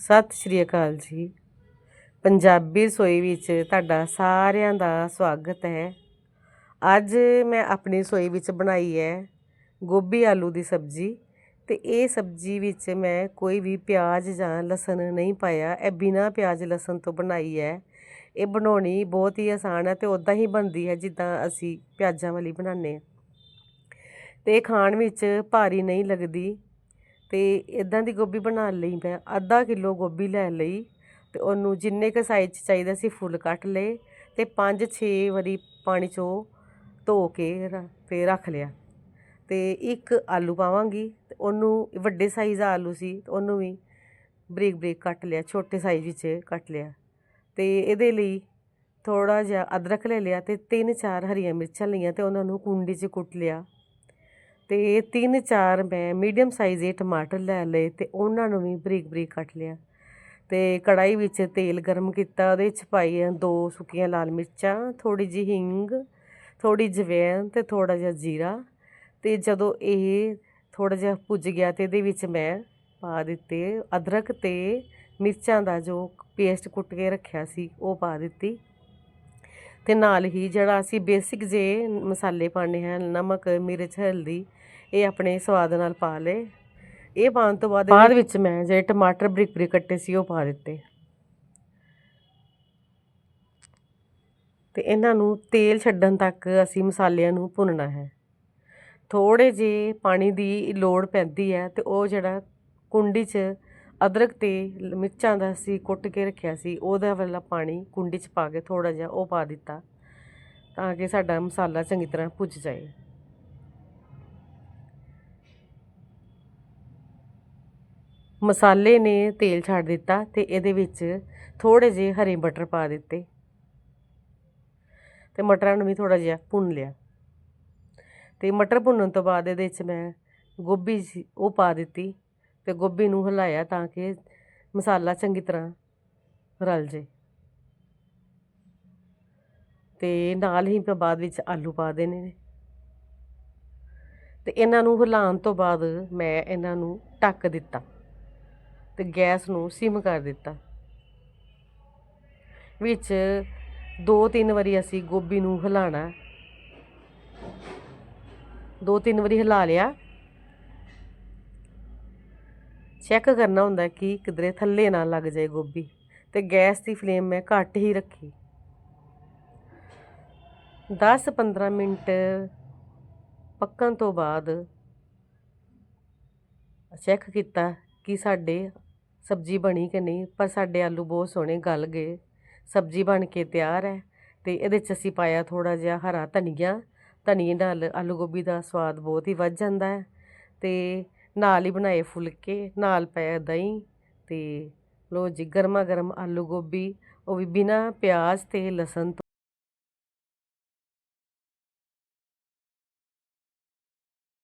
ਸਤਿ ਸ਼੍ਰੀ ਅਕਾਲ ਜੀ। ਪੰਜਾਬੀ ਰਸੋਈ ਵਿੱਚ ਤੁਹਾਡਾ ਸਾਰਿਆਂ ਦਾ ਸਵਾਗਤ ਹੈ। ਅੱਜ ਮੈਂ ਆਪਣੀ ਰਸੋਈ ਵਿੱਚ ਬਣਾਈ ਹੈ ਗੋਭੀ ਆਲੂ ਦੀ ਸਬਜ਼ੀ ਤੇ ਇਹ ਸਬਜ਼ੀ ਵਿੱਚ ਮੈਂ ਕੋਈ ਵੀ ਪਿਆਜ਼ ਜਾਂ ਲਸਣ ਨਹੀਂ ਪਾਇਆ। ਇਹ ਬਿਨਾ ਪਿਆਜ਼ ਲਸਣ ਤੋਂ ਬਣਾਈ ਹੈ। ਇਹ ਬਣਾਉਣੀ ਬਹੁਤ ਹੀ ਆਸਾਨ ਹੈ ਤੇ ਉਦਾਂ ਹੀ ਬਣਦੀ ਹੈ ਜਿੱਦਾਂ ਅਸੀਂ ਪਿਆਜ਼ਾਂ ਵਾਲੀ ਬਣਾਉਂਦੇ ਹਾਂ। ਤੇ ਇਹ ਖਾਣ ਵਿੱਚ ਭਾਰੀ ਨਹੀਂ ਲੱਗਦੀ। ਅਤੇ ਇੱਦਾਂ ਦੀ ਗੋਭੀ ਬਣਾਉਣ ਲਈ ਮੈਂ ਅੱਧਾ ਕਿਲੋ ਗੋਭੀ ਲੈ ਲਈ ਅਤੇ ਉਹਨੂੰ ਜਿੰਨੇ ਕੁ ਸਾਈਜ਼ 'ਚ ਚਾਹੀਦਾ ਸੀ ਫੁੱਲ ਕੱਟ ਲਏ ਅਤੇ ਪੰਜ ਛੇ ਵਾਰੀ ਪਾਣੀ 'ਚੋਂ ਧੋ ਕੇ ਰ- ਤੇ ਰੱਖ ਲਿਆ। ਅਤੇ ਇੱਕ ਆਲੂ ਪਾਵਾਂਗੀ ਅਤੇ ਉਹਨੂੰ ਵੱਡੇ ਸਾਈਜ਼ ਦਾ ਆਲੂ ਸੀ ਤੇ ਉਹਨੂੰ ਵੀ ਬਰੀਕ ਬਰੀਕ ਕੱਟ ਲਿਆ, ਛੋਟੇ ਸਾਈਜ਼ ਵਿੱਚ ਕੱਟ ਲਿਆ। ਅਤੇ ਇਹਦੇ ਲਈ ਥੋੜ੍ਹਾ ਜਿਹਾ ਅਦਰਕ ਲੈ ਲਿਆ ਅਤੇ ਤਿੰਨ ਚਾਰ ਹਰੀਆਂ ਮਿਰਚਾਂ ਲਈਆਂ ਅਤੇ ਉਹਨਾਂ ਨੂੰ ਕੁੰਡੀ 'ਚ ਕੁੱਟ ਲਿਆ। ਅਤੇ ਤਿੰਨ ਚਾਰ ਮੈਂ ਮੀਡੀਅਮ ਸਾਈਜ਼ ਦੇ ਟਮਾਟਰ ਲੈ ਲਏ ਅਤੇ ਉਹਨਾਂ ਨੂੰ ਵੀ ਬਰੀਕ ਬਰੀਕ ਕੱਟ ਲਿਆ। ਅਤੇ ਕੜਾਹੀ ਵਿੱਚ ਤੇਲ ਗਰਮ ਕੀਤਾ, ਉਹਦੇ 'ਚ ਪਾਈਆਂ ਦੋ ਸੁੱਕੀਆਂ ਲਾਲ ਮਿਰਚਾਂ, ਥੋੜ੍ਹੀ ਜਿਹੀ ਹਿੰਗ, ਥੋੜ੍ਹੀ ਜਵੈਣ ਅਤੇ ਥੋੜ੍ਹਾ ਜਿਹਾ ਜੀਰਾ। ਅਤੇ ਜਦੋਂ ਇਹ ਥੋੜ੍ਹਾ ਜਿਹਾ ਭੁੱਜ ਗਿਆ ਤੇ ਇਹਦੇ ਵਿੱਚ ਮੈਂ ਪਾ ਦਿੱਤੇ ਅਦਰਕ ਅਤੇ ਮਿਰਚਾਂ ਦਾ ਜੋ ਪੇਸਟ ਕੁੱਟ ਕੇ ਰੱਖਿਆ ਸੀ, ਉਹ ਪਾ ਦਿੱਤੀ। ਤੇ ਨਾਲ ਹੀ ਜਿਹੜਾ ਅਸੀਂ ਬੇਸਿਕ ਜੇ ਮਸਾਲੇ ਪਾਣੇ ਹਨ ਨਮਕ ਮਿਰਚ ਹਲਦੀ ਇਹ ਆਪਣੇ ਸਵਾਦ ਨਾਲ ਪਾ ਲਏ। ਇਹ ਪਾਉਣ ਤੋਂ ਬਾਅਦ ਬਾਅਦ ਵਿੱਚ ਮੈਂ ਜਿਹੜੇ ਟਮਾਟਰ ਬਰੀਕ ਬਰੀਕ ਕੱਟੇ ਸੀ ਉਹ ਪਾ ਦਿੱਤੇ। ਤੇ ਇਹਨਾਂ ਨੂੰ ਤੇਲ ਛੱਡਣ ਤੱਕ ਅਸੀਂ ਮਸਾਲਿਆਂ ਨੂੰ ਭੁੰਨਣਾ ਹੈ। ਥੋੜੇ ਜੇ ਪਾਣੀ ਦੀ ਲੋੜ ਪੈਂਦੀ ਹੈ ਤੇ ਉਹ ਜਿਹੜਾ ਕੁੰਡੀ 'ਚ ਅਦਰਕ ਤੇ ਮਿਰਚਾਂ ਦਾ ਅਸੀਂ ਕੁੱਟ ਕੇ ਰੱਖਿਆ ਸੀ, ਉਹਦਾ ਵਾਲਾ ਪਾਣੀ ਕੁੰਡੀ 'ਚ ਪਾ ਕੇ ਥੋੜਾ ਜਿਹਾ ਉਹ ਪਾ ਦਿੱਤਾ ਤਾਂ ਕਿ ਸਾਡਾ ਮਸਾਲਾ ਚੰਗੀ ਤਰ੍ਹਾਂ ਭੁੱਜ ਜਾਏ। ਮਸਾਲੇ ਨੇ ਤੇਲ ਛੱਡ ਦਿੱਤਾ ਤੇ ਇਹਦੇ ਵਿੱਚ ਥੋੜੇ ਜਿਹੇ ਹਰੇ ਮਟਰ ਪਾ ਦਿੱਤੇ ਤੇ ਮਟਰਾਂ ਨੂੰ ਵੀ ਥੋੜਾ ਜਿਹਾ ਭੁੰਨ ਲਿਆ। ਤੇ ਮਟਰ ਭੁੰਨਣ ਤੋਂ ਬਾਅਦ ਇਹਦੇ ਵਿੱਚ ਮੈਂ ਗੋਭੀ ਸੀ, ਉਹ ਪਾ ਦਿੱਤੀ ਤੇ ਗੋਭੀ ਨੂੰ ਹਿਲਾਇਆ ਤਾਂ ਕਿ ਮਸਾਲਾ ਚੰਗੀ ਤਰ੍ਹਾਂ ਰਲ ਜੇ। ਤੇ ਨਾਲ ਹੀ ਮੈਂ ਬਾਅਦ ਵਿੱਚ ਆਲੂ ਪਾ ਦੇਣੇ ਨੇ। ਤੇ ਇਹਨਾਂ ਨੂੰ ਹਿਲਾਉਣ ਤੋਂ ਬਾਅਦ ਮੈਂ ਇਹਨਾਂ ਨੂੰ ਢੱਕ ਦਿੱਤਾ ਤੇ ਗੈਸ ਨੂੰ ਸਿਮ ਕਰ ਦਿੱਤਾ। ਵਿੱਚ ਦੋ ਤਿੰਨ ਵਾਰੀ ਅਸੀਂ ਗੋਭੀ ਨੂੰ ਹਿਲਾਣਾ ਦੋ ਤਿੰਨ ਵਾਰੀ ਹਿਲਾ ਲਿਆ। ਚੈੱਕ ਕਰਨਾ ਹੁੰਦਾ ਕਿ ਕਿਧਰੇ ਥੱਲੇ ਨਾ ਲੱਗ ਜਾਏ ਗੋਭੀ ਤੇ ਗੈਸ ਦੀ ਫਲੇਮ ਮੈਂ ਘੱਟ ਹੀ ਰੱਖੀ। 10-15 ਮਿੰਟ ਪੱਕਣ ਤੋਂ ਬਾਅਦ ਚੈੱਕ ਕੀਤਾ ਕਿ ਸਾਡੇ ਸਬਜ਼ੀ ਬਣੀ ਕਿ ਨਹੀਂ, ਪਰ ਸਾਡੇ ਆਲੂ ਬਹੁਤ ਸੋਹਣੇ ਗਲ ਗਏ। ਸਬਜ਼ੀ ਬਣ ਕੇ ਤਿਆਰ ਹੈ ਤੇ ਇਹਦੇ 'ਚ ਅਸੀਂ ਪਾਇਆ ਥੋੜਾ ਜਿਹਾ ਹਰਾ ਧਨੀਆ। ਧਨੀਏ ਨਾਲ ਆਲੂ ਗੋਭੀ ਦਾ ਸਵਾਦ ਬਹੁਤ ਹੀ ਵੱਧ ਜਾਂਦਾ ਹੈ ਤੇ ਨਾਲ ਹੀ ਬਣਾਏ ਫੁਲਕੇ, ਨਾਲ ਪਾਇਆ ਦਹੀਂ ਅਤੇ ਲੋ ਜੀ ਗਰਮਾ ਗਰਮ ਆਲੂ ਗੋਭੀ, ਉਹ ਵੀ ਬਿਨਾਂ ਪਿਆਜ਼ ਅਤੇ ਲਸਣ ਤੋਂ